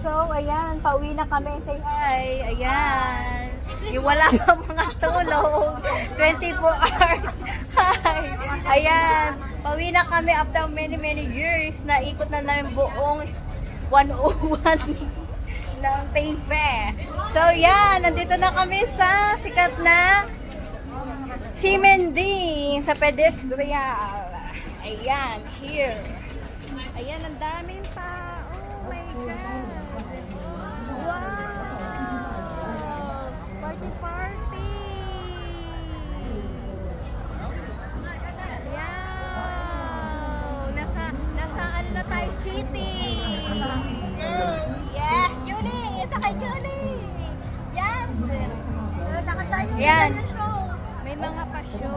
So, ayan, pauwi na kami. Say hi. Ayan. Yung wala pa mga tulog. 24 hours. Hi. Ayan. Pauwi na kami after many, many years na ikot na namin buong 101 ng Tayfe. So, yan. Nandito na kami sa sikat na Simending sa pedestrian. Ayan, here. Ayan, ang daming tao. Yan. May mga pa-show.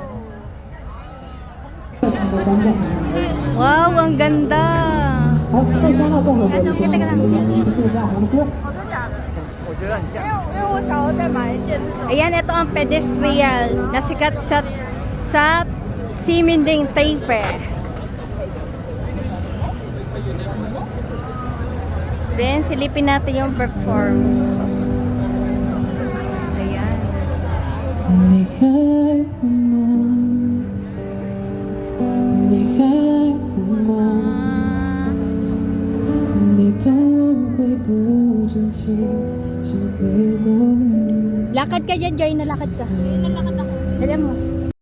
Wow, ang ganda. Anong? Ayan, ito ang pedestrian na sikat sa sa Siminding Taipei. Then, silipin natin yung performance. Nihal mo Nihal mo Nitong ko'y pusin siya Sa Lakad ka dyan, Joy. Nalakad ka. Nalakad ako. Alam mo.